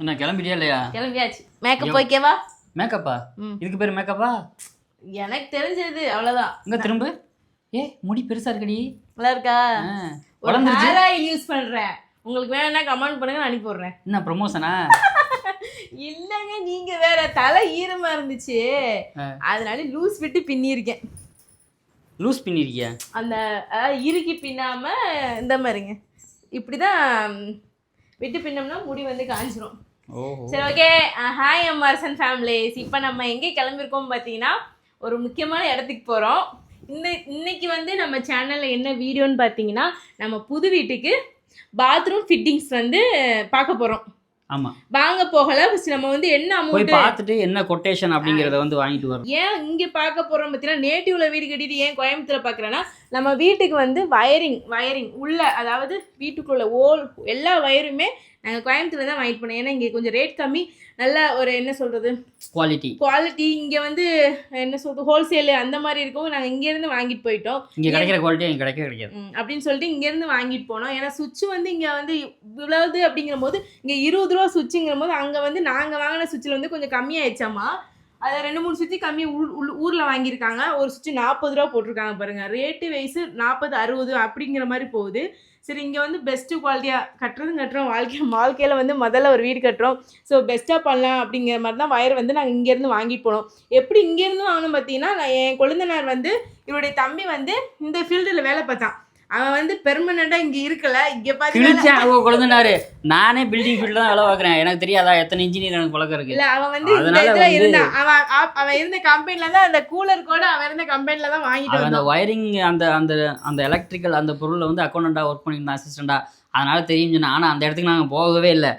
என்ன கிளம்பிட்டியா இல்லையா? கிளம்பியாச்சு. மேக்கப் ஓகேவா மேக்கப்பா. இதுக்கு பேர் மேக்கப்பா எனக்கு தெரிஞ்சது அவ்வளவுதான். இங்க திரும்ப. ஏ முடி பெருசா இருக்கடி. நல்லா இருக்கா? ஒரு யூஸ் பண்றேன். உங்களுக்கு வேணும்னா கமெண்ட் பண்ணுங்க நான் அனுப்பி விடுறேன். என்ன ப்ரொமோஷனா இல்லங்க நீங்க வேற தலை ஈரமா இருந்துச்சு. அதனால லூஸ் விட்டு பின்னிருக்கேன் லூஸ் பண்ணிருக்கியா அந்த இறுக்கி பின்னாம இந்த மாதிரிங்க. இப்படிதான் விட்டு பின்னோம்னா முடி வந்து காஞ்சிரும். சரி ஓகே ஹாய் எம்ஆர்சன் ஃபேமிலிஸ் இப்போ நம்ம எங்கே கிளம்பிருக்கோம் பார்த்தீங்கன்னா ஒரு முக்கியமான இடத்துக்கு போகிறோம் இந்த இன்னைக்கு வந்து நம்ம சேனலில் என்ன வீடியோன்னு பார்த்தீங்கன்னா நம்ம புது வீட்டுக்கு பாத்ரூம் ஃபிட்டிங்ஸ் வந்து பார்க்க போகிறோம் ஆமா. வாங்க போகல நம்ம வந்து என்ன அமௌண்ட் பார்த்துட்டு என்ன கொட்டேஷன் அப்படிங்கறத வந்து வாங்கிட்டு வரோம் ஏன் இங்கே பார்க்க போகிறோம் பார்த்தீங்கன்னா நேட்டிவ்ல வீடு கட்டிட்டு ஏன் கோயம்புத்தூர்ல பார்க்குறேன்னா நம்ம வீட்டுக்கு வந்து வயரிங் வயரிங் உள்ள அதாவது வீட்டுக்குள்ள ஓல் எல்லா வயருமே நாங்கள் கோயம்புத்தூர்ல தான் வாங்கிட்டு போனோம். ஏன்னா இங்கே கொஞ்சம் ரேட் கம்மி. நல்ல ஒரு என்ன சொல்கிறது குவாலிட்டி குவாலிட்டி இங்கே வந்து என்ன சொல்றது? ஹோல்சேலு அந்த மாதிரி இருக்கும் நாங்கள் இங்கேருந்து வாங்கிட்டு போயிட்டோம். இங்க கிடைக்கிற குவாலிட்டி இங்க கிடைக்கவே கிடைக்காது. அப்படின்னு சொல்லிட்டு இங்கேருந்து வாங்கிட்டு போனோம். ஏன்னா சுவிட்ச் வந்து இங்கே வந்து இவ்வளவு அப்படிங்கிற போது இங்கே இருபது ரூபா சுவிட்சுங்கிற போது அங்கே வந்து நாங்கள் வாங்கின சுவிட்சில் வந்து கொஞ்சம் கம்மியாயிடுச்சாமா? அதை ரெண்டு மூணு சுவிட்சு கம்மி ஊர் உள் ஊரில் வாங்கியிருக்காங்க. ஒரு சுவிட்ச் நாற்பது ரூபா போட்டிருக்காங்க பாருங்க. ரேட்டு வைஸு நாற்பது அறுபது அப்படிங்கிற மாதிரி போகுது. சரி இங்கே வந்து பெஸ்ட்டு குவாலிட்டியாக கட்டுறதும் கட்டுறோம். வாழ்க்கை வாழ்க்கையில் வந்து முதல்ல ஒரு வீடு கட்டுறோம். ஸோ பெஸ்ட்டாக பண்ணலாம் அப்படிங்கிற மாதிரி தான் வயர் வந்து நாங்கள் இங்கேருந்து வாங்கிட்டு போனோம். எப்படி இங்கேருந்து வாங்கணும் பார்த்தீங்கன்னா நான் என் கொழுந்தனார் வந்து இவருடைய தம்பி வந்து இந்த ஃபீல்டில் வேலை பார்த்தான். அவன் வந்து பெர்மனெண்ட்டாக இங்கே இருக்கல. இங்கே பார்த்தீங்கன்னா கிழிச்சேன் ஓ குழந்தைனாரு. நானே பில்டிங் ஃபீல்டு தான் வேலை பார்க்குறேன். எனக்கு தெரியாதா? எத்தனை இன்ஜினியர் எனக்கு பழக்கம் இருக்கு. இல்ல அவன் வந்து இந்த இதுல இருந்தான். அவன் அவ- அவன் இருந்த கம்பெனில தான் அந்த கூலர் கூட அவன் இருந்த கம்பெனில தான் வாங்கிட்டு அந்த வயரிங் அந்த அந்த அந்த எலக்ட்ரிக்கல் அந்த பொருளில் வந்து அக்கௌண்டண்ட்டாக ஒர்க் பண்ணியிருந்தான் அசிஸ்டண்டா அதனால தெரியும் சொன்னேன் ஆனால் அந்த இடத்துக்கு நாங்கள் போகவே இல்லை.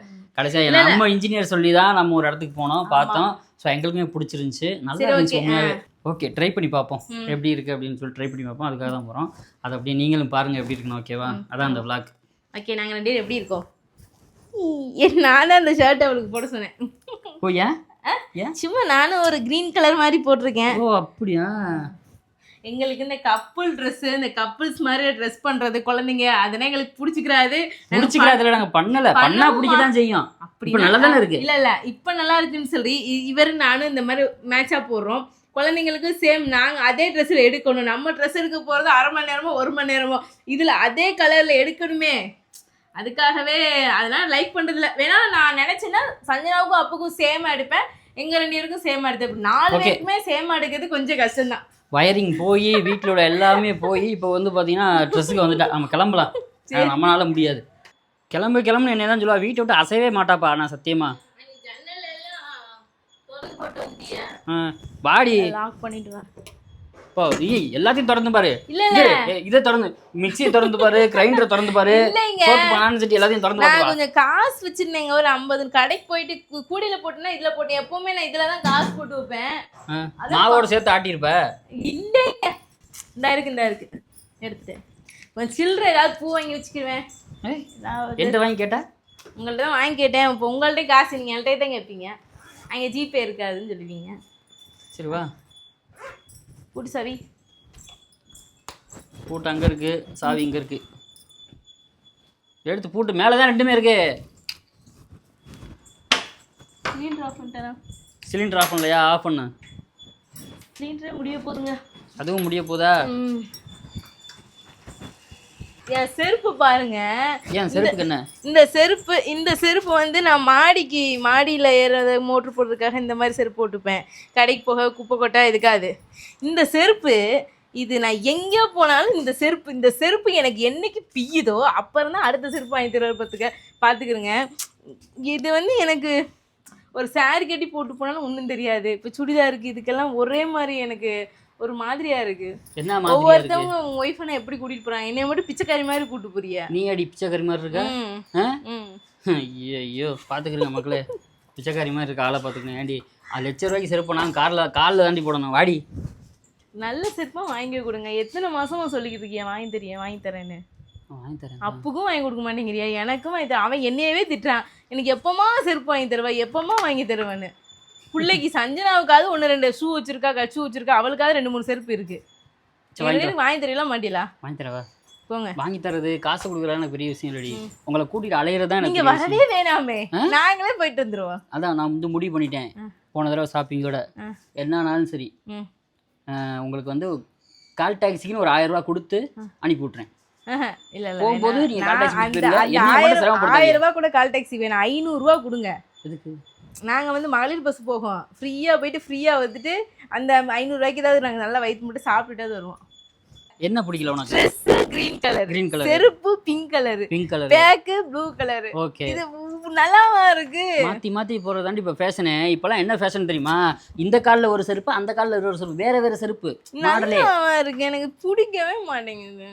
இல்ல. நம்ம இன்ஜினியர் சொல்லி தான் நம்ம ஒரு இடத்துக்கு போனோம் பார்த்தோம். ஸோ எங்களுக்குமே பிடிச்சிருந்துச்சு. நல்லா இருந்துச்சு ஓகே ட்ரை பண்ணி பார்ப்போம். எப்படி இருக்கு அப்படின்னு சொல்லி ட்ரை பண்ணி பார்ப்போம். அதுக்காக தான் போகிறோம் அதை அப்படியே நீங்களும் பாருங்க எப்படி இருக்குன்னு ஓகேவா அதான் அந்த vlog. ஓகே நாங்க ரெண்டு எப்படி இருக்கோம்? நானும் அந்த ஷர்ட் அவளுக்கு போட சொன்னேன். ஓ ஏன்? சும்மா நானும் ஒரு கிரீன் கலர் மாதிரி போட்டிருக்கேன். ஓ அப்படியா? எங்களுக்கு இந்த கப்புள் ட்ரெஸ் இந்த கப்புள்ஸ் மாதிரி ட்ரெஸ் பண்றது குழந்தைங்க அதெல்லாம் எங்களுக்கு பிடிச்சிக்கிறாது. பிடிச்சிக்கிறதுல நாங்கள் பண்ணல. பண்ணா பண்ணுவோமா? பிடிக்க தான் செய்யும். அப்படி நல்லா தானே இருக்கு? இல்ல இல்ல இப்ப நல்லா இருக்குன்னு சொல்லி இவர் நானும் இந்த மாதிரி மேட்சா போடுறோம். குழந்தைங்களுக்கு சேம் நாங்க அதே ட்ரெஸ்ல எடுக்கணும். நம்ம ட்ரெஸ் எடுக்க போறது அரை மணி நேரமோ ஒரு மணி நேரமோ. இதுல அதே கலர்ல எடுக்கணுமே. அதுக்காகவே அதனால லைக் பண்றதுல வேணா நான் நினைச்சேன்னா சஞ்சனாவுக்கும் அப்புக்கும் சேமா எடுப்பேன். எங்க ரெண்டு பேருக்கும் சேமா எடுத்தேன் இப்ப நாலு. பேருக்குமே சேமா எடுக்கிறது கொஞ்சம் கஷ்டம்தான். வயரிங் போய் வீட்டில் உள்ள எல்லாமே போய் இப்போ வந்து பார்த்தீங்கன்னா ட்ரெஸ்ஸுக்கு வந்துட்டா. நம்ம கிளம்பலாம். நம்மளால முடியாது. கிளம்பு கிளம்புன்னு என்ன தான் சொல்லுவா வீட்டை விட்டு அசையவே மாட்டாப்பா. நான் சத்தியமா. பாடி லாக் பண்ணிட்டு இப்போ ஏய் எல்லாத்தையும் திறந்து பாரு. இதை திறந்து மிக்சியை திறந்து பாரு கிரைண்டரை திறந்து பாரு சட்டி எல்லாத்தையும் திறந்து பாரு கொஞ்சம் காசு வச்சிருந்தேங்க ஒரு ஐம்பது. கடைக்கு போயிட்டு கூடையில போட்டுனா இதுல போட்டேன். எப்பவுமே நான் இதுல தான் காசு போட்டு வைப்பேன். மாவோட சேர்த்து ஆட்டியிருப்ப? இல்லைங்க. இந்த இருக்கு இந்த இருக்கு. எடுத்துட்டேன் கொஞ்சம் சில்லறை ஏதாவது பூ வாங்கி ஏதாவது என்கிட்ட வாங்கி கேட்டா? உங்கள்ட்ட தான் வாங்கி கேட்டேன். இப்போ உங்கள்ட்ட காசு நீங்கள் என்கிட்ட தான் கேட்பீங்க. அங்கே ஜிபே இருக்காதுன்னு சொல்லுவீங்க. சரி வா கூட்டு சவி. பூட்டு அங்கே இருக்கு சாவி இங்கே இருக்கு. எடுத்து பூட்டு மேலே தான் ரெண்டுமே இருக்கு. சிலிண்டர் ஆஃப் பண்ணிட்டேன்? சிலிண்டர் ஆஃப் பண்ணலையா? ஆஃப் பண்ணு. சிலிண்டரே முடிய போதுங்க. அதுவும் முடிய போதா. என் செருப்பு பாருங்க. ஏன் செருப்புக்கு என்ன? இந்த செருப்பு இந்த செருப்பு வந்து நான் மாடிக்கு மாடியில் ஏறது மோட்ரு போடுறதுக்காக இந்த மாதிரி செருப்பு போட்டுப்பேன். கடைக்கு போக குப்பை கொட்டை இதுக்காது இந்த செருப்பு இது நான் எங்கே போனாலும் இந்த செருப்பு இந்த செருப்பு எனக்கு என்னைக்கு பிய்யுதோ அப்புறம் தான் அடுத்த செருப்பு வாங்கி தருவார் பார்த்துக்க பார்த்துக்கிறேங்க இது வந்து எனக்கு ஒரு saree கட்டி போட்டு போனாலும் ஒன்றும் தெரியாது. இப்போ சுடிதாருக்கு இதுக்கெல்லாம் ஒரே மாதிரி எனக்கு ஒரு மாதிரியா இருக்கு. என்ன மாதிரி ஒவ்வொருத்தவங்க உங்க ஒய்ஃபை எப்படி கூட்டிட்டு போறாங்க என்னைய மட்டும் பிச்சைக்காரி மாதிரி கூட்டு போறியா? நீ அடி பிச்சைக்காரி மாதிரி இருக்கா? ஐயோ பார்த்துக்கிறீங்க மக்களே. பிச்சைக்காரி மாதிரி இருக்க ஆளை பார்த்துக்கணும் ஏண்டி அது லட்ச ரூபாய்க்கு செருப்பு நான் காரில் காலில் தாண்டி போடணும். வாடி. நல்ல செருப்பா வாங்கி கொடுங்க. எத்தனை மாசமா சொல்லிக்கிட்டு இருக்கியா? வாங்கி தரேன் வாங்கி தரேன்னு. தரேன். அப்புக்கும் வாங்கி கொடுக்க மாட்டேங்கிறியா? எனக்கும் வாங்கி தர அவன் என்னையவே திட்டுறான். எனக்கு எப்பமா செருப்பு வாங்கி தருவா? எப்பமா வாங்கி தருவேன்னு. பிள்ளைக்கு சஞ்சனாவுக்காவது ஒன்று ரெண்டு ஷூ வச்சிருக்கா ஷூ வச்சிருக்கா அவளுக்காவது ரெண்டு மூணு செருப்பு இருக்கு. வாங்கி தரலாம் மாட்டீங்களா வாங்கி தரவா? போங்க. வாங்கி தரது காசு கொடுக்குறது எனக்கு பெரிய விஷயம் இல்லடி. உங்களை கூட்டிட்டு அலையிறது தான் நீங்க. வரவே வேணாமே. நாங்களே போயிட்டு வந்துருவோம். அதான் நான் வந்து முடிவு பண்ணிட்டேன். போன தடவை ஷாப்பிங்கோட. என்னன்னாலும் சரி. உங்களுக்கு வந்து கால் டாக்ஸிக்குன்னு ஒரு ஆயிரம் ரூபாய் கொடுத்து அனுப்பி இல்ல போகும்போது. நீங்க கால் டாக்ஸி ஆயிரம் ரூபாய் கூட கால் டாக்ஸி வேணாம். ஐநூறு ரூபா கொடுங்க. எதுக்கு? நாங்க வந்து மகளிர் பஸ் போகும் ஃப்ரீயா போயிட்டு ஃப்ரீயா வந்துட்டு அந்த ஐநூறு ரூபாய்க்கு ஏதாவது நாங்க நல்லா வயிற்று மட்டும் சாப்பிட்டுட்டு வருவோம். என்ன பிடிக்கல உனக்கு? Dress green colour green colour செருப்பு pink colour pink colour bag blue colour okay இது நல்லாவா இருக்கு? மாத்தி மாத்தி போறதாண்டி இப்ப ஃபேஷனு இப்பெல்லாம் என்ன ஃபேஷன் தெரியுமா? இந்த கால்ல ஒரு செருப்பு அந்த கால்ல ஒரு செருப்பு. வேற வேற செருப்பு. மாடலே. இருக்கு. எனக்கு பிடிக்கவே மாட்டேங்குது.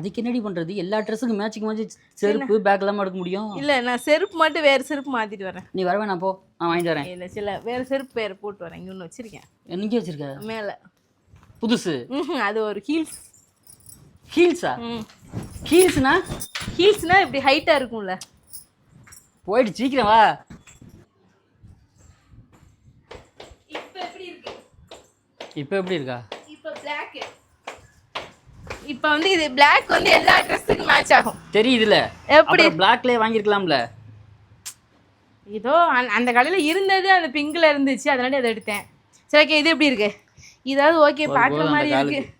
அதுக்கு என்னடி பண்றது? எல்லா ட்ரெஸ்ஸுக்கும் மேட்சிங் மேட்ச் செருப்பு பேக் இல்லாம எடுக்க முடியும்? இல்ல நான் செருப்பு மட்டும் வேற செருப்பு மாத்திட்டு வரேன். நீ வரவே நான் போ. நான் வாங்கிட்டு வரேன். இல்ல சில வேற செருப்பு வேற போட்டு வரேன். இங்க ஒண்ணு வச்சிருக்கேன். எங்கே வச்சிருக்க? மேல. புதுசு? அது ஒரு ஹீல்ஸ் ஹீல்ஸா ஹீல்ஸ்னா ஹீல்ஸ்னா இப்படி ஹைட்டா இருக்கும்ல. போயிட்டு சீக்கிரம் வா. இப்போ எப்படி இருக்கு இப்போ எப்படி இருக்கா இப்போ Black இப்போ வந்து இது Black வந்து எல்லா ட்ரெஸ்ஸுக்கும் மேட்ச் ஆகும். தெரியுதுல. எப்படி? பிளாக்லயே வாங்கியிருக்கலாம்ல. ஏதோ அந்த- கடையில் இருந்தது அந்த பிங்க்ல இருந்துச்சு. அதனால அதை எடுத்தேன். சரி ஓகே இது எப்படி இருக்கு? இதாவது ஓகே பார்க்குற மாதிரி இருக்கு.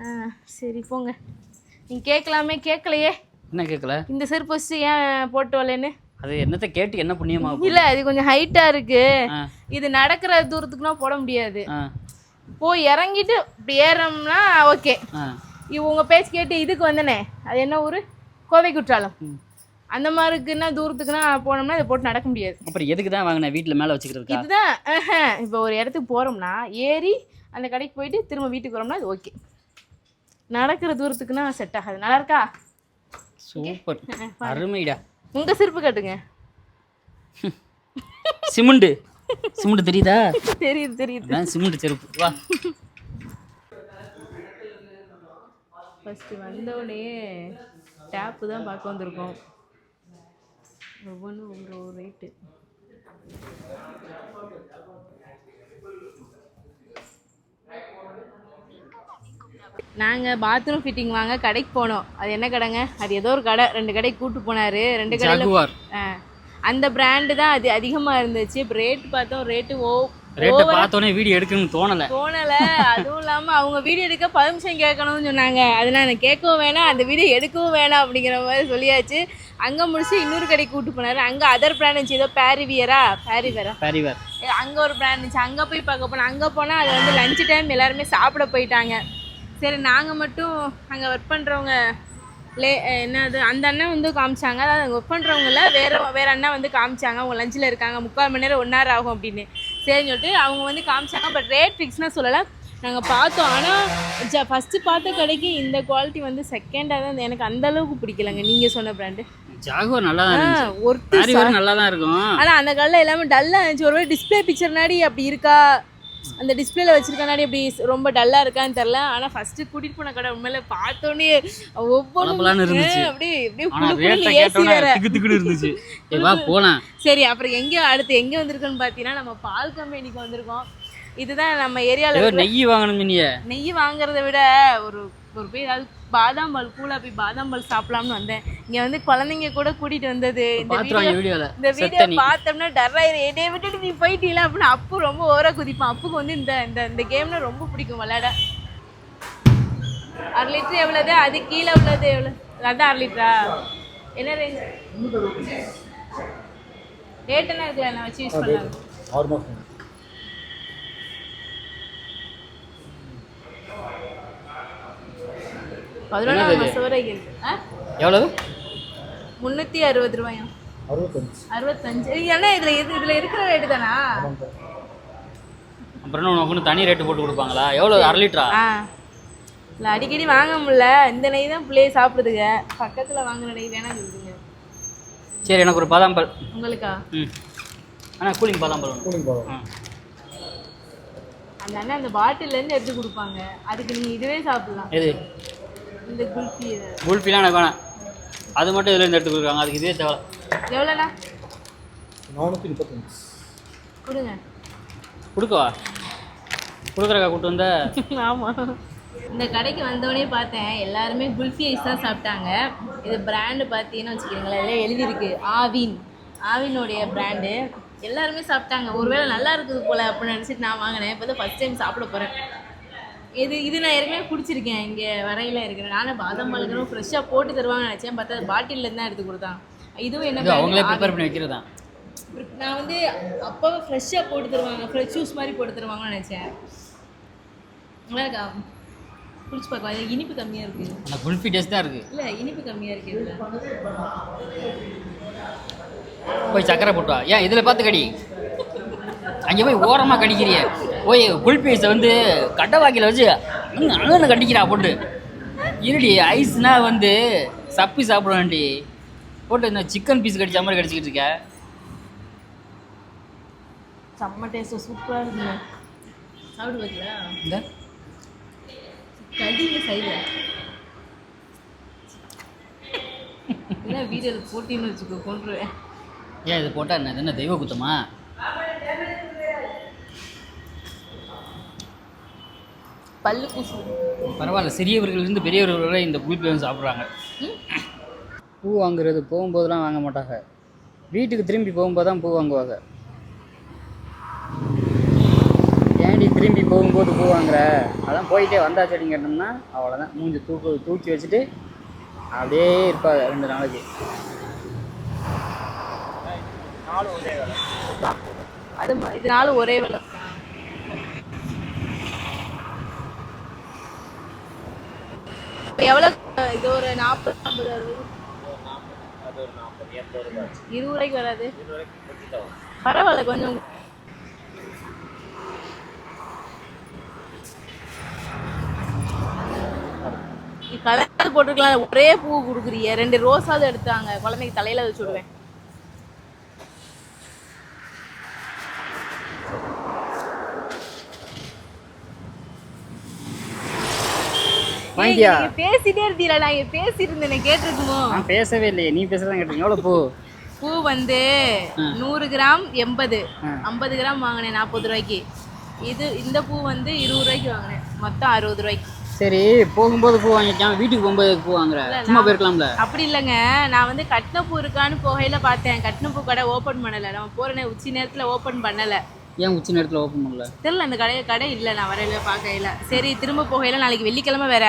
ஆ சரி போங்க. நீங்க கேட்கலாமே கேட்கலையே. என்ன கேட்கல? இந்த செருப்பு வச்சு ஏன் போட்டு வரலன்னு? அது என்னத்த கேட்டு என்ன புண்ணியமா? இல்ல இது கொஞ்சம் ஹைட்டா இருக்கு. இது நடக்கிற தூரத்துக்குனா போட முடியாது. போய் இறங்கிட்டு ஏறோம்னா ஓகே ஆ இவ உங்க பேச்சு கேட்டு இதுக்கு வந்தனே. அது என்ன ஊரு? கோவை குற்றாலம். அந்த மாதிரிக்குன்னா தூரத்துக்குன்னா போனோம்னா இதை போட்டு நடக்க முடியாது. அப்புறம் எதுக்கு தான் வாங்கினேன் வீட்டில் மேலே வச்சுக்கிறதுக்கா? இதுதான் இப்போ ஒரு இடத்துக்கு போறோம்னா ஏறி அந்த கடைக்கு போயிட்டு திரும்ப வீட்டுக்கு வரோம்னா அது ஓகே. நடக்கிற தூரத்துக்குன்னா செட் ஆகாது. நல்லா இருக்கா? சூப்பர். அருமைடா. உங்க செருப்பு கட்டுங்க. சிமெண்ட். சிமெண்ட் தெரியுதா? தெரியுது தெரியுது. சிமெண்ட் செருப்பு. வா. ஃபஸ்ட்டு வந்தோடனே டேப்பு தான் பார்க்க வந்திருக்கோம். ஒவ்வொன்றும் ஒவ்வொரு ரேட்டு நாங்கள் பாத்ரூம் ஃபிட்டிங் வாங்க கடைக்கு போனோம். அது என்ன கடைங்க? அது ஏதோ ஒரு கடை. ரெண்டு கடைக்கு கூட்டு போனாரு. ரெண்டு கடையில் அந்த பிராண்டு தான் அது அதிகமாக இருந்துச்சு. இப்போ ரேட் பார்த்தோம். ரேட்டு ஓ ரேட்டை பார்த்தோன்னே வீடியோ எடுக்கணும்னு தோணலை. போனல அதுவும் இல்லாம அவங்க வீடியோ எடுக்க பர்மிஷன் கேட்கணும்னு சொன்னாங்க. அதனால எனக்கு கேட்கவும் வேணாம் அந்த வீடியோ எடுக்கவும் வேணாம் அப்படிங்கிற மாதிரி சொல்லியாச்சு. அங்க முடிச்சு இன்னொரு கடைக்கு கூட்டு போனாரு. அங்க அதர் பிராண்ட் இருந்துச்சு ஏதோ பேரிவியரா பேரிவியரா பேரிவேர் அங்க ஒரு பிராண்ட் இருந்துச்சு. அங்க போய் பார்க்க போனோம் அங்க போனா அது வந்து லஞ்ச் டைம் எல்லாருமே சாப்பிட போயிட்டாங்க. சரி நாங்க மட்டும் அங்க ஒர்க் பண்றவங்க லே என்னது அந்த அண்ணன் வந்து காமிச்சாங்க. அதாவது அங்கே ஒர்க் பண்ணுறவங்கள வேற வேற அண்ணன் வந்து காமிச்சாங்க. அவங்க லஞ்சில் இருக்காங்க. முக்கால் மணி நேரம் ஒன் ஹவர் ஆகும் அப்படின்னு. சரின்னு சொல்லிட்டு அவங்க வந்து காமிச்சாங்க. பட் ரேட் ஃபிக்ஸ்னால் சொல்லலை. நாங்கள் பார்த்தோம். ஆனால் ஜ ஃபஸ்ட்டு பார்த்த கடைக்கு இந்த குவாலிட்டி வந்து செகண்டாக தான் எனக்கு அந்த அளவுக்கு பிடிக்கலங்க. நீங்கள் சொன்ன பிராண்டு ஜாகுவார் நல்லா தான் பேரிவேர் நல்லா தான் இருக்கும். ஆனால் அந்த கடையில் எல்லாமே டல்லாக இருந்துச்சு. ஒருவேளை டிஸ்பிளே பிக்சர்னாடி அப்படி இருக்கா? அந்த டிஸ்பிளேல வச்சிருக்கனாடி அப்படி ரொம்ப டல்லாக இருக்கான்னு தெரில ஆனால் ஃபஸ்ட்டு கூட்டிகிட்டு போன கடை உண்மையில பார்த்தோன்னே. ஒவ்வொன்றும் அப்படியே அப்படியே ஆனா ஏசி வேற. இருந்துச்சு. போலாம். சரி அப்புறம் எங்கே அடுத்து எங்கே வந்திருக்கோன்னு பார்த்தீங்கன்னா நம்ம பால் கம்பெனிக்கு வந்திருக்கோம். இதுதான் நம்ம ஏரியாவில் ஏதோ நெய் வாங்கணும் நெய் வாங்குறத விட ஒரு ஒரு போய் ஏதாவது பாதாம் பால் கூலா போய் பாதாம் பால் சாப்பிடலாம்னு வந்தேன். இங்க வந்து குழந்தைங்க கூட கூட்டிட்டு வந்தது. இந்த வீடியோ வீடியோல இந்த வீடியோ பார்த்தோம்னா டர்ராயிரு என்னைய விட்டுட்டு நீ போயிட்டீல அப்படின்னு அப்பு ரொம்ப ஓவரா குதிப்பான். அப்புக்கு வந்து இந்த இந்த இந்த கேம்ல ரொம்ப பிடிக்கும் விளையாட. அரை லிட்டர் எவ்வளவு? அது கீழே உள்ளது எவ்வளவு? அதான் அரை லிட்டரா? என்ன ரேஞ்ச் ரேட் என்ன இருக்குல்ல நான் வச்சு யூஸ் பண்ணலாம். பதினொன்றாம் மாதம் வரைக்கும் இருக்கு. எவ்வளவு? முந்நூற்றி அறுபது ரூபாயா அறுபத்தஞ்சு. ஏன்னா இதில் இது இதில் இருக்கிற ரேட்டு தானா? அப்புறம் உனக்கு தனி ரேட்டு போட்டு கொடுப்பாங்களா? எவ்வளவு? அரை லிட்டரா? இல்லை அடிக்கடி வாங்க முடியல. இந்த நெய் தான் பிள்ளைய சாப்பிடுதுங்க. பக்கத்தில் வாங்குற நெய் வேணாம் சொல்லுங்க. சரி எனக்கு ஒரு பாதாம் பால். உங்களுக்கா? ம். ஆனால் கூலிங் பாதாம் பால் வேணும். ஆ அந்த அண்ணன் அந்த பாட்டிலேருந்து எடுத்து கொடுப்பாங்க. அதுக்கு நீங்கள் இதுவே சாப்பிடலாம். எது? இந்த குல்ஃபி. குல்ஃபிலாம் எனக்கு வேணாம். அது மட்டும் இதுல இருந்து எடுத்து கொடுக்குறாங்க அதுக்கு இதே தேவை. எவ்வளோண்ணா? நானூற்றி முப்பத்தஞ்சு. கொடுங்க. கொடுக்கவா? கொடுக்குறக்கா கூட்டு வந்த? ஆமாம் இந்த கடைக்கு வந்தோடனே பார்த்தேன் எல்லாருமே குல்ஃபி ஐஸ் தான் சாப்பிட்டாங்க. இது பிராண்டு பார்த்தீங்கன்னு வச்சுக்கிறீங்களேன் இதில் எழுதியிருக்கு. ஆவின். ஆவினுடைய பிராண்டு எல்லாருமே சாப்பிட்டாங்க. ஒருவேளை நல்லா இருக்குது போல அப்படின்னு நினச்சிட்டு நான் வாங்கினேன். இப்போ தான் ஃபஸ்ட் டைம் சாப்பிட போகிறேன் இது இது நான் ஏற்கனவே குடிச்சிருக்கேன். இங்கே வரையில் இருக்கிறேன் நானும் பாதாம் பாலுக்கிறோம் ஃப்ரெஷ்ஷாக போட்டு தருவாங்கன்னு நினச்சேன். பார்த்தா பாட்டிலில் தான் எடுத்து கொடுத்தான். இதுவும் என்ன அவங்களே? ப்ரிப்பேர் பண்ணி வைக்கிறதா? நான் வந்து அப்போவே ஃப்ரெஷ்ஷாக போட்டு தருவாங்க. ஃப்ரெஷ் ஜூஸ் மாதிரி போட்டு தருவாங்கன்னு நினச்சேன். நல்லா இருக்கா? குடிச்சு பார்க்கலாம். இது இனிப்பு கம்மியாக இருக்குது அந்த குல்ஃபி டேஸ்ட் தான் இருக்குது இல்லை இனிப்பு கம்மியாக இருக்குது இதில். போய் சக்கரை போட்டு வா. ஏன் இதில் பார்த்து கடி அங்கே போய் ஓரமாக கடிக்கிறிய. போய் குல்ஃபி ஐஸை வந்து கடை வாக்கில் வச்சு அங்கே கடிக்கிறா போட்டு இருடி ஐஸ்னா வந்து சப்பி சாப்பிடுவேன்டி. போட்டு இந்த சிக்கன் பீஸ் கடிச்ச மாதிரி கடிச்சிக்கிட்டு இருக்க. செம்ம டேஸ்ட்டு சூப்பராக இருக்குங்க. சாப்பிட்டு பார்த்தீங்களா இந்த? கடிங்க சைடில் இல்லை வீடியோவில் போட்டின்னு வச்சுக்கோ கொண்டுருவேன் ஏன் இது போட்டால் என்ன என்ன தெய்வ குத்தமா? பல்லு பூசு. பரவாயில்ல சிறியவர்களிருந்து பெரியவர்கள் வரை இந்த குல்ஃபி வந்து சாப்பிட்றாங்க. பூ வாங்குறது போகும்போதெல்லாம் வாங்க மாட்டாங்க. வீட்டுக்கு திரும்பி போகும்போது தான் பூ வாங்குவாங்க. ஏன்டி திரும்பி போகும்போது பூ வாங்குற? அதான் போயிட்டே வந்தா செடிங்கட்டோம்னா அவ்வளோதான் மூஞ்சி தூக்கு தூக்கி வச்சுட்டு அப்படியே இருப்பாங்க ரெண்டு நாளைக்கு. அது ம- இதனால ஒரே விலை. இப்போ எவ்வளோ இது ஒரு நாற்பது ஐம்பது அறுபது? இருபது ரூபாய்க்கு வராது. பரவாயில்ல கொஞ்சம். கலர் போட்டுருக்கலாம் ஒரே பூ கொடுக்குறீங்க. ரெண்டு ரோஸாவது எடுத்தாங்க. குழந்தைக்கு தலையில வச்சு விடுவேன். நீங்க பேசிட்டே இருந்தீங்களா நான் இங்க பேசிட்டு இருந்தேன் கேட்டிருக்குமோ? நான் பேசவே இல்லையே நீ பேசுறதான் கேட்டீங்க எவ்வளோ பூ? பூ வந்து நூறு கிராம் எண்பது. ஐம்பது கிராம் வாங்கினேன் நாற்பது ரூபாய்க்கு. இது இந்த பூ வந்து இருபது ரூபாய்க்கு வாங்கினேன். மொத்தம் அறுபது ரூபாய்க்கு. சரி போகும்போது பூ வாங்கிக்காம வீட்டுக்கு போகும்போது பூ வாங்குற. சும்மா போயிருக்கலாம்ல? அப்படி இல்லைங்க. நான் வந்து கட்டின பூ இருக்கான்னு போகையில பார்த்தேன். கட்டின பூ கடை ஓப்பன் பண்ணலை. நம்ம போகிற உச்சி நேரத்தில் ஓப்பன் பண்ணலை. ஏன் உச்சி நேரத்தில் ஓப்பன் பண்ணல? தெரியல அந்த கடையை கடை இல்லை நான் வரையில பார்க்கையில சரி திரும்ப போகையில நாளைக்கு வெள்ளிக்கிழமை வேற.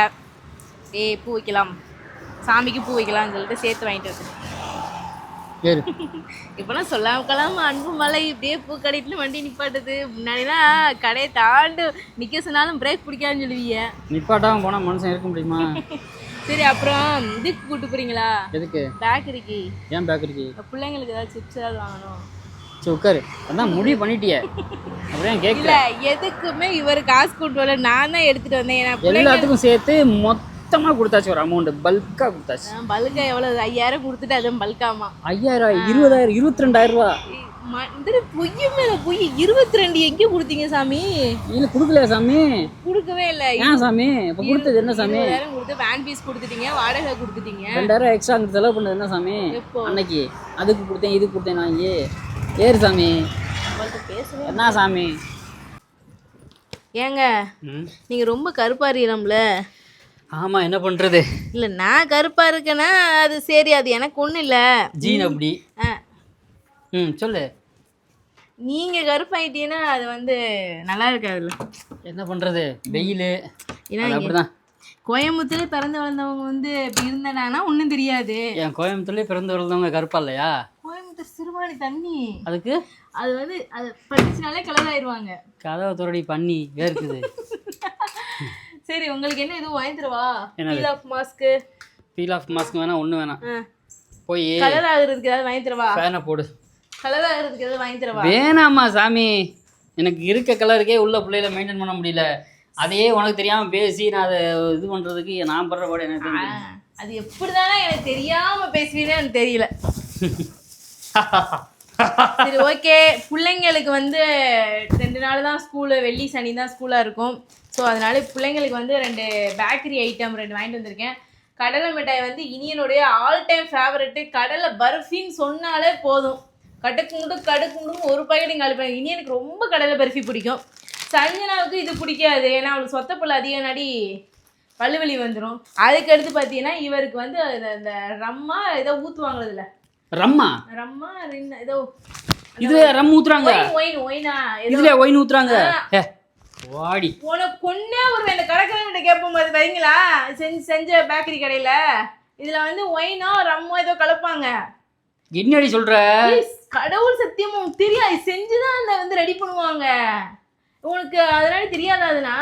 ஏய் பூ வைக்கலாம். சாமிக்கு பூ வைக்கலாம்னு சொல்லிட்டு சேர்த்து வாங்கிட்டு வந்து ஏறு இப்போலாம் சொல்லாமக்கலாம் அன்பு மலை இப்படியே பூ கடையில வண்டி நிப்பாட்டுது. முன்னாடிலாம் கடையை தாண்டு நிற்க சொன்னாலும் பிரேக் பிடிக்காதுன்னு சொல்லுவீங்க. நிப்பாட்டாம போனால் மனுஷன் இருக்க முடியுமா? சரி அப்புறம் இதுக்கு கூட்டு போறீங்களா? எதுக்கு? பேக்கரிக்கு ஏன் பேக்கரிக்கு பிள்ளைங்களுக்கு ஏதாவது சிப்ஸ் ஏதாவது வாங்கணும். சரி உட்காரு. அதான் முடிவு பண்ணிட்டியே. அப்படியே கேட்கல? எதுக்குமே இவர் காசு கூட்டு வரல. நான் தான் எடுத்துட்டு வந்தேன். எல்லாத்துக்கும் சேர்த்து மொத்தமாக கொடுத்தாச்சு ஒரு அமௌண்ட் பல்காக கொடுத்தாச்சு. பல்கா எவ்வளவு? ஐயாயிரம் கொடுத்துட்டு அதுவும் பல்காமா ஐயாயிரம் இருபதாயிரம் இருபத்தி ரெண்டாயிரம் ரூபா இந்த பொய்ய மேல பொய் இருபத்தி ரெண்டு எங்க கொடுத்தீங்க சாமி? இல்லை கொடுக்கலையா சாமி? கொடுக்கவே இல்லை. ஏன் சாமி? இப்போ கொடுத்தது என்ன சாமி? கொடுத்து வேன் ஃபீஸ் கொடுத்துட்டீங்க வாடகை கொடுத்துட்டீங்க. ரெண்டாயிரம் எக்ஸ்ட்ரா அங்கே செலவு பண்ணது என்ன சாமி? அன்னைக்கு. அதுக்கு கொடுத்தேன் இதுக்கு கொடுத்தேன் வாங்கி. ஏறு சாமி. என்ன சாமி? ஏங்க நீங்க ரொம்ப கருப்பா இருக்கீங்களம்ல ஆமாம் என்ன பண்ணுறது இல்ல நான் கருப்பா இருக்கேன்னா அது சரி அது எனக்கு ஒண்ணும் இல்ல. ஜீன் அப்படி. ஆ, ம் சொல்லு. நீங்க கருப்பாயிட்டீங்கன்னா அது வந்து நல்லா இருக்காதுல்ல. என்ன பண்ணுறது வெயில். ஏன்னா அப்படிதான். கோயம்புத்தூர்ல பிறந்து வளர்ந்தவங்க வந்து இப்படி இருந்தாங்கன்னா ஒன்றும் தெரியாது. என் கோயம்புத்தூர்லேயே பிறந்து வளர்ந்தவங்க கருப்பா இல்லையா? கோயம்புத்தூர் சிறுவாணி தண்ணி. அதுக்கு? அது வந்து அது படிச்சுனாலே கலர் ஆயிடுவாங்க. கதவை துரடி பண்ணி வேர்க்குது. சரி உங்களுக்கு என்ன எதுவும் வாங்கி தரவா? Peel off mask peel off mask வேணாம் ஒன்று வேணாம் போய் கலர் ஆகுறதுக்கு ஏதாவது வாங்கி தரவா? ஃபேனை போடு. கலர் ஆகுறதுக்கு ஏதாவது வாங்கி தரவா? வேணாம்மா சாமி. எனக்கு இருக்க கலருக்கே உள்ள பிள்ளையில மெயின்டைன் பண்ண முடியல. அதையே உனக்கு தெரியாமல் பேசி நான் அதை இது பண்ணுறதுக்கு நான் படுற பாடு எனக்கு தெரியும். அது எப்படிதானே எனக்கு தெரியாம பேசுவீங்கன்னு எனக்கு தெரியல. சரி ஓகே பிள்ளைங்களுக்கு வந்து ரெண்டு நாள் தான் ஸ்கூலு வெள்ளி சனி தான் ஸ்கூலாக இருக்கும். ஸோ அதனால பிள்ளைங்களுக்கு வந்து ரெண்டு பேக்கரி ஐட்டம் ரெண்டு வாங்கிட்டு வந்திருக்கேன். கடலை மிட்டாய் வந்து இனியனுடைய ஆல் டைம் ஃபேவரெட்டு கடலை பர்ஃபின்னு சொன்னாலே போதும். கடுக்குண்டு கடுக்குண்டும் ஒரு பாக்கெட்டும் காலி பண்ணி. இனியனுக்கு ரொம்ப கடலை பர்ஃபி பிடிக்கும். சஞ்சனாவுக்கு இது பிடிக்காது. ஏன்னா அவளுக்கு சொத்தப்பல் அதிகம் நாடி பல்லு வலி வந்துடும் அதுக்கு அடுத்து பார்த்தீங்கன்னா இவருக்கு வந்து இந்த ரம்மா ஏதோ ஊற்றுவாங்களே இதில் ரம்மா ரம்மா ஏதோ இதுல ரம் ஊத்துறாங்க. ஒயின் ஒயின் இதுல ஒயின் ஊத்துறாங்க? வாடி. உனக்கு கொன்னே ஒரு இந்த கடைக்காரங்கிட்ட கேட்போம் போது வைங்களா செஞ்சு செஞ்ச பேக்கரி கடையில். இதில் வந்து ஒயினோ ரம்மோ ஏதோ கலப்பாங்க. என்னடி சொல்ற? ஏய், கடவுள் சத்தியமா உனக்கு தெரியாது செஞ்சுதான் அந்த வந்து ரெடி பண்ணுவாங்க. உனக்கு அதனால தெரியாதாதுனா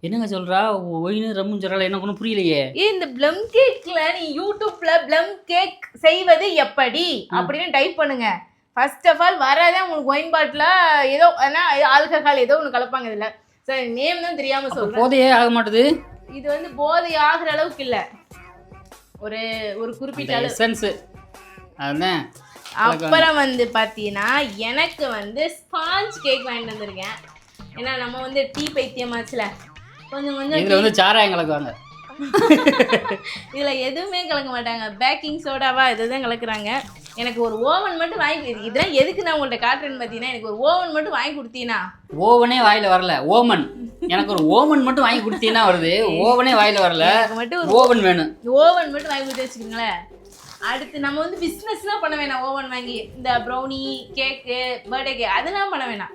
என்னங்க சொல்றா? ஒயின் ரம்மும் சொல்றாள் எனக்கு ஒன்றும் புரியலையே. ஏ இந்த ப்ளம் கேக்ல நீ யூடியூப்ல ப்ளம் கேக் செய்வது எப்படி? அப்படின்னு டைப் பண்ணுங்க. ஃபர்ஸ்ட் ஆஃப் ஆல் வராதே உங்களுக்கு ஒயின் பாட்டில் ஏதோ ஆனால் ஆல்கஹால் ஏதோ ஒன்று கலப்பாங்க இதில். சரி நேம் தான் தெரியாம சொல்றேன். போதையே ஆக மாட்டுது. இது வந்து போதை ஆகுற அளவுக்கு இல்ல. ஒரு ஒரு குறிப்பிட்ட அளவு. எசன்ஸ் அதுதான் அப்புறம் வந்து பார்த்தீங்கன்னா எனக்கு வந்து ஸ்பாஞ்ச் கேக் வாங்கிட்டு வந்திருக்கேன். ஏன்னா நம்ம வந்து டீ பைத்தியமாச்சுல. கொஞ்சம் கொஞ்சம் இதுல வந்து சாராயம் கலக்குவாங்க. இதுல எதுவுமே கலக்க மாட்டாங்க. பேக்கிங் சோடாவா இதுதான் கலக்குறாங்க. எனக்கு ஒரு ஓவன் மட்டும் வாங்கி இதெல்லாம் எதுக்கு நான் உங்கள்ட்ட காட்டுறேன்னு பார்த்தீங்கன்னா எனக்கு ஒரு ஓவன் மட்டும் வாங்கி கொடுத்தீங்கன்னா ஓவனே வாயில வரல. ஓமன். எனக்கு ஒரு ஓமன் மட்டும் வாங்கி கொடுத்தீங்கன்னா வருது. ஓவனே வாயில வரல. மட்டும் ஒரு ஓவன் வேணும். ஓவன் மட்டும் வாங்கி கொடுத்து வச்சுக்கோங்களேன் அடுத்து நம்ம வந்து பிஸ்னஸ்லாம் பண்ண வேணாம். ஓவன் வாங்கி இந்த ப்ரௌனி கேக்கு பர்த்டே கேக் அதெல்லாம் பண்ண வேணாம்.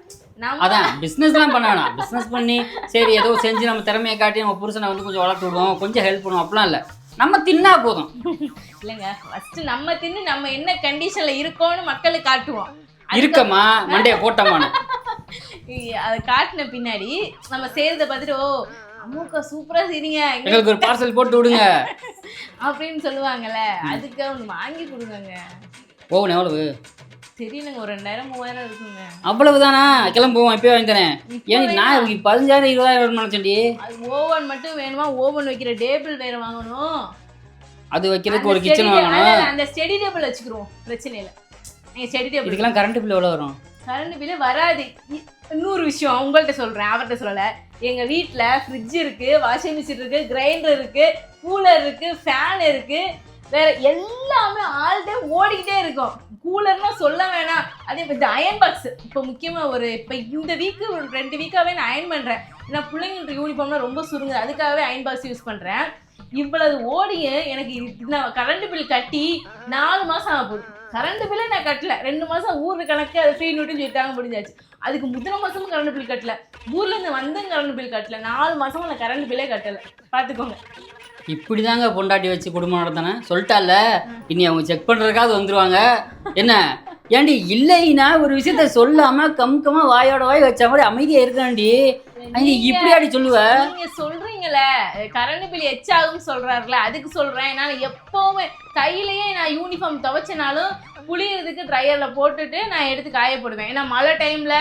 அதான் பிஸ்னஸ்லாம் பண்ண வேணாம். பிஸ்னஸ் பண்ணி சரி ஏதோ செஞ்சு நம்ம திறமையை காட்டி நம்ம புருஷனை வந்து கொஞ்சம் வளர்த்து விடுவோம். கொஞ்சம் ஹெல்ப் பண்ணுவோம். அப்படிலாம் இல்லை. நம்ம தின்னா போதும். இல்லைங்க ஃபர்ஸ்ட் நம்ம தின்னு நம்ம என்ன கண்டிஷன்ல இருக்கோம்னு மக்களுக்கு காட்டுவோம். இருக்கமா? மண்டைய போட்டமான்னு இ- அதை காட்டின பின்னாடி நம்ம செய்யறத பார்த்துட்டு ஓ அம்முக்கா சூப்பரா செய்றீங்க. எங்களுக்கு ஒரு பார்சல் போட்டு விடுங்க. அப்படின்னு சொல்லுவாங்கல்ல அதுக்கு ஒன்று வாங்கி கொடுங்க ஓவன் எவ்வளவு? தெரியலங்க ஒரு ரெண்டாயிரம் மூவாயிரம் இருக்குங்க. அவ்வளவுதானா? கிளம்புவோம் இப்பயே வாங்கி தரேன். ஏன் நான் பதினஞ்சாயிரம் இருபதாயிரம் நினைச்சேன்டி. அது ஓவன் மட்டும் வேணுமா? ஓவன் வைக்கிற டேபிள் வேற வாங்கணும். அது வைக்கிறதுக்கு ஒரு கிச்சன் வாங்கணும். அந்த ஸ்டெடி டேபிள் வச்சுக்கிறோம் பிரச்சனை இல்லை நீங்க ஸ்டெடி டேபிள் இதுக்கெல்லாம் கரண்ட் பில் எவ்வளோ வரும்? கரண்ட் பில்லு வராது. இன்னொரு விஷயம் உங்கள்கிட்ட சொல்றேன் அவர்கிட்ட சொல்லல. எங்க வீட்ல ஃப்ரிட்ஜ் இருக்கு வாஷிங் மிஷின் இருக்கு கிரைண்டர் இருக்கு கூலர் இருக்கு ஃபேன் இருக்கு. வேற எல்லாமே ஆல் ஓடிக்கிட்டே இருக்கும். கூலர்னா சொல்ல வேணாம். அதே இப்போ இந்த அயன் பாக்ஸ் இப்போ முக்கியமாக ஒரு இப்போ இந்த வீக்கு ஒரு ரெண்டு வீக்காகவே நான் அயன் பண்ணுறேன் நான் பிள்ளைங்களுக்கு யூனிஃபார்ம்லாம் ரொம்ப சுருங்குது. அதுக்காகவே அயன் பாக்ஸ் யூஸ் பண்ணுறேன் இவ்வளவு ஓடிய எனக்கு நான் கரண்ட் பில் கட்டி நாலு மாசம் ஆக போகுது. கரண்ட் பில்லே நான் கட்டல. ரெண்டு மாசம் ஊர் கணக்கு அது ஃப்ரீ நோட்டுன்னு சொல்லிட்டாங்க முடிஞ்சாச்சு. அதுக்கு முந்தின மாசமும் கரண்ட் பில் கட்டல. ஊர்ல இருந்து வந்தும் கரண்ட் பில் கட்டல. நாலு மாசமும் நான் கரண்ட் பில்லே கட்டல. பாத்துக்கோங்க. இப்படிதாங்க பொண்டாட்டி வச்சு குடும்பம் நடத்தினேன். சொல்லிட்டால இனி அவங்க செக் பண்ணுறதுக்காவது வந்துருவாங்க. என்ன? ஏண்டி இல்லைன்னா ஒரு விஷயத்த சொல்லாம கம்கமா வாயோட வாய் வச்ச மாதிரி அமைதியா இருக்காண்டி அங்க இப்படியாடி சொல்லுவ? நீங்க சொல்றீங்களே. கரண்ட் பில் எச்சாகும் சொல்றாருல அதுக்கு சொல்றேன். நான் எப்பவுமே கையிலேயே நான் யூனிஃபார்ம் துவைச்சனாலும் புளியறதுக்கு ட்ரையர்ல போட்டுட்டு நான் எடுத்து காய போடுவேன் ஏன்னா மழை டைம்ல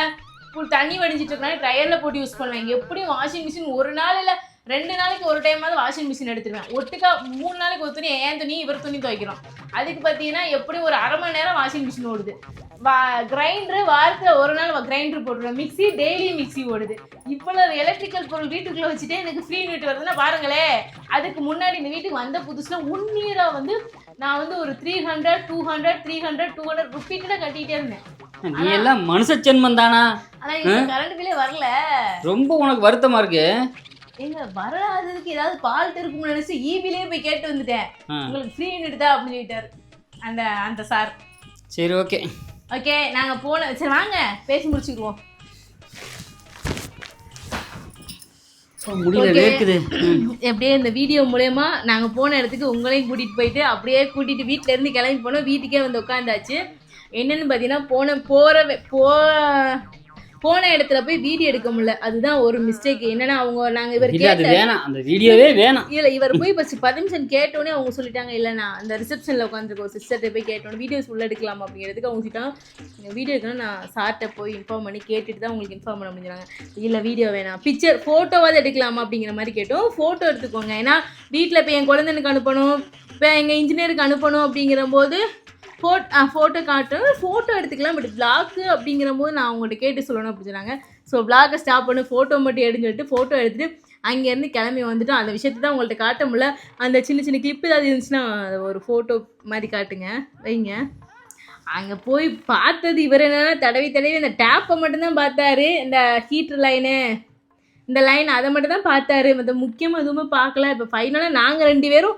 தண்ணி வடிஞ்சிட்டு இருக்கனால ட்ரையர்ல போட்டு யூஸ் பண்ணுவேன். எப்படியும் வாஷிங் மிஷின் ஒரு நாள் இல்ல ரெண்டு நாளைக்கு ஒரு டைமாவது வாஷிங் மிஷின் எடுத்துருவேன். ஒட்டுக்கா மூணு நாளைக்கு ஒரு துணி என் துணி? இவர் துணி துவைக்கிறோம். அதுக்கு பார்த்தீங்கன்னா எப்படியும் ஒரு அரை மணி நேரம் வாஷிங் மிஷின் ஓடுது. கிரைண்டர் வாரத்தில் ஒரு நாள் கிரைண்டர் போட்டுருவேன். மிக்ஸி டெய்லி மிக்ஸி ஓடுது. இவ்வளவு எலக்ட்ரிக்கல் பொருள் வீட்டுக்குள்ள வச்சுட்டு எனக்கு ஃப்ரீ யூனிட் வருதுன்னா பாருங்களே. அதுக்கு முன்னாடி இந்த வீட்டுக்கு வந்த புதுசுல இயராக வந்து நான் வந்து ஒரு three hundred two hundred three hundred two hundred ரிப்பீட்டடாக கட்டிகிட்டே இருந்தேன். நீ எல்லாம் மனுஷ ஜென்மம் தானா? இப்போ கரண்ட் பில்லே வரல. ரொம்ப உனக்கு வருத்தமா இருக்கு? எங்க வராததுக்கு ஏதாவது ஃபால்ட் இருக்கும்னு நினைச்சு ஈபிலேயே போய் கேட்டு வந்துட்டேன். உங்களுக்கு ஃப்ரீ யூனிட் தான் அப்படின்னு சொல்லிட்டாரு. அந்த அந்த சார். சரி ஓகே ஓகே நாங்க போன சரி வாங்க பேசி முடிச்சுக்குவோம். எப்படியே இந்த வீடியோ மூலயமா நாங்கள் போன இடத்துக்கு உங்களையும் கூட்டிகிட்டு போயிட்டு அப்படியே கூட்டிகிட்டு வீட்டில இருந்து கிளம்பி போனோம். வீட்டுக்கே வந்து உட்காந்தாச்சு என்னன்னு பார்த்தீங்கன்னா போன போகிற போ போன இடத்துல போய் வீடியோ எடுக்க முடியல. அதுதான் ஒரு மிஸ்டேக் என்னன்னா அவங்க நாங்கள் இவர் வேணாம். அந்த வீடியோவே வேணாம். இல்ல இவர் போய் ஃபர்ஸ்ட் பத்து நிமிஷம் கேட்டோன்னே அவங்க சொல்லிட்டாங்க இல்ல நான் அந்த ரிசப்ஷன்ல உட்காந்துருக்கோம் சிஸ்டர்கிட்ட போய் கேட்டோன்னே வீடியோஸ் உள்ள எடுக்கலாம் அப்படிங்கிறதுக்கு அவங்க சொல்லிட்டாங்க வீடியோ எடுக்கணும் நான் சார்கிட்ட போய் இன்ஃபார்ம் பண்ணி கேட்டுட்டு தான் உங்களுக்கு இன்ஃபார்ம் பண்ண முடிஞ்சாங்க இல்ல வீடியோ வேணாம். பிக்சர் ஃபோட்டோவாவது எடுக்கலாமா அப்படிங்கிற மாதிரி கேட்டோம். ஃபோட்டோ எடுத்துக்கோங்க. ஏன்னா வீட்டில் இப்போ என் குழந்தைனுக்கு அனுப்பணும் இப்போ எங்கள் இன்ஜினியருக்கு அனுப்பணும் அப்படிங்கிற போது ஃபோட் ஃபோட்டோ காட்டுறேன் ஃபோட்டோ எடுத்துக்கலாம் பட் பிளாக்கு அப்படிங்கிற போது நான் அவங்கள்ட்ட கேட்டு சொல்லணும் அப்படின்னு சொன்னாங்க. ஸோ பிளாக்கை ஸ்டாப் பண்ணி ஃபோட்டோ மட்டும் எடுன்னு சொல்லிட்டு ஃபோட்டோ எடுத்துட்டு அங்கேருந்து கிளம்பி வந்துட்டோம் அந்த விஷயத்தை தான் உங்கள்ட்ட காட்ட முடியல. அந்த சின்ன சின்ன கிளிப் ஏதாவது இருந்துச்சுன்னா அதை ஒரு ஃபோட்டோ மாதிரி காட்டுங்க. வைங்க. அங்கே போய் பார்த்தது இவர் என்னன்னா தடவி தடவி அந்த டேப்பை மட்டும்தான் பார்த்தாரு. இந்த ஹீட்டர் லைனு இந்த லைன் அதை மட்டும் தான் பார்த்தாரு. மற்ற முக்கியமாக எதுவுமே பார்க்கல. இப்போ ஃபைனலாக நாங்கள் ரெண்டு பேரும்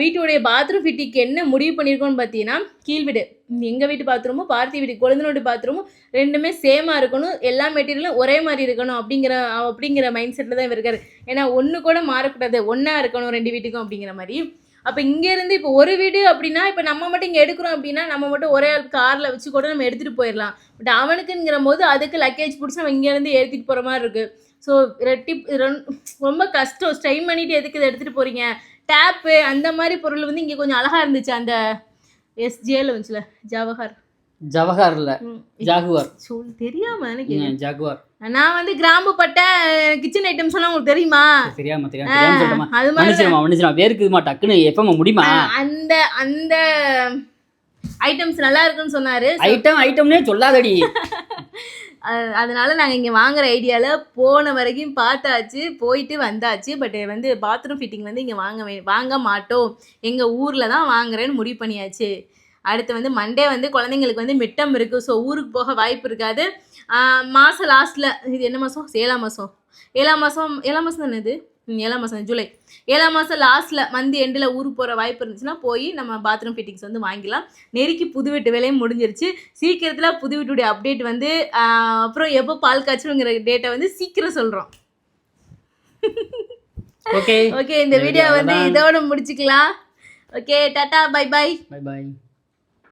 வீட்டுடைய பாத்ரூம் ஃபிட்டிக்கு என்ன முடிவு பண்ணியிருக்கோன்னு பார்த்தீங்கன்னா கீழ் வீடு. எங்கள் வீட்டு பாத்ரூமும் பார்த்தி வீடு குழந்தைனோட பாத்ரூமும் ரெண்டுமே சேமாக இருக்கணும். எல்லா மெட்டீரியலும் ஒரே மாதிரி இருக்கணும் அப்படிங்கிற அப்படிங்கிற மைண்ட் செட்டில் தான் இருக்கார் இருக்காரு. ஏன்னா ஒன்று கூட மாறக்கூடாது. ஒன்றா இருக்கணும் ரெண்டு வீட்டுக்கும் அப்படிங்கிற மாதிரி. அப்போ இங்கேருந்து இப்போ ஒரு வீடு அப்படின்னா இப்போ நம்ம மட்டும் இங்கே எடுக்கிறோம் அப்படின்னா நம்ம மட்டும் ஒரே காரில் வச்சு கூட நம்ம எடுத்துகிட்டு போயிடலாம் பட் அவனுக்குங்கிற போது அதுக்கு லக்கேஜ் பிடிச்சி நம்ம இங்கேருந்து ஏற்றிட்டு போகிற மாதிரி இருக்குது ஸோ ரெட்டி ரொம்ப கஷ்டம். ஸ்ட்ரைன் பண்ணிட்டு எதுக்கு இதை எடுத்துகிட்டு போகிறீங்க டேப்பு அந்த மாதிரி பொருள் வந்து இங்கே கொஞ்சம் அழகாக இருந்துச்சு. அந்த எஸ்ஜேல வந்துச்சுல ஜவஹர். ஜவஹர் இல்ல. ஜாகுவார். சொல் தெரியாம எனக்கு ஜாகுவார். நான் வந்து கிராம்பு பட்ட கிச்சன் ஐட்டம்ஸ் எல்லாம் உங்களுக்கு தெரியுமா? தெரியாம தெரியாம அது மாதிரி வேர்க்குதுமா டக்குன்னு எஃப்எம் முடியுமா? அந்த அந்த ஐட்டம்ஸ் நல்லா இருக்குன்னு சொன்னாரு. ஐட்டம் ஐட்டம்னே சொல்லாதடி. அதனால நாங்கள் இங்கே வாங்குற ஐடியாவில் போன வரைக்கும் பார்த்தாச்சு போயிட்டு வந்தாச்சு. பட் வந்து பாத்ரூம் ஃபிட்டிங் வந்து இங்கே வாங்க வாங்க மாட்டோம். எங்கள் ஊரில் தான் வாங்குறேன்னு முடிவு பண்ணியாச்சு. அடுத்து வந்து மண்டே வந்து குழந்தைங்களுக்கு வந்து மிட்டம் இருக்குது ஸோ ஊருக்கு போக வாய்ப்பு இருக்காது. மாதம் லாஸ்ட்டில் இது என்ன மாதம் ஏழாம் மாதம் ஏழாம் மாதம் ஏழாம் மாதம் தானே இது? ஏழாம் மாதம் ஜூலை. ஏழாம் மாதம் லாஸ்ட்டில் மந்த் எண்டில் ஊருக்கு போகிற வாய்ப்பு இருந்துச்சுன்னா போய் நம்ம பாத்ரூம் ஃபிட்டிங்ஸ் வந்து வாங்கிக்கலாம். நெருக்கி புது வீட்டு வேலையும் முடிஞ்சிருச்சு. சீக்கிரத்தில் புது வீட்டுடைய அப்டேட் வந்து அப்புறம் எப்போ பால் காய்ச்சலுங்கிற டேட்டை வந்து சீக்கிரம் சொல்கிறோம் ஓகே ஓகே இந்த வீடியோ வந்து. இதோட முடிச்சுக்கலாம். Okay tata bye bye bye பாய்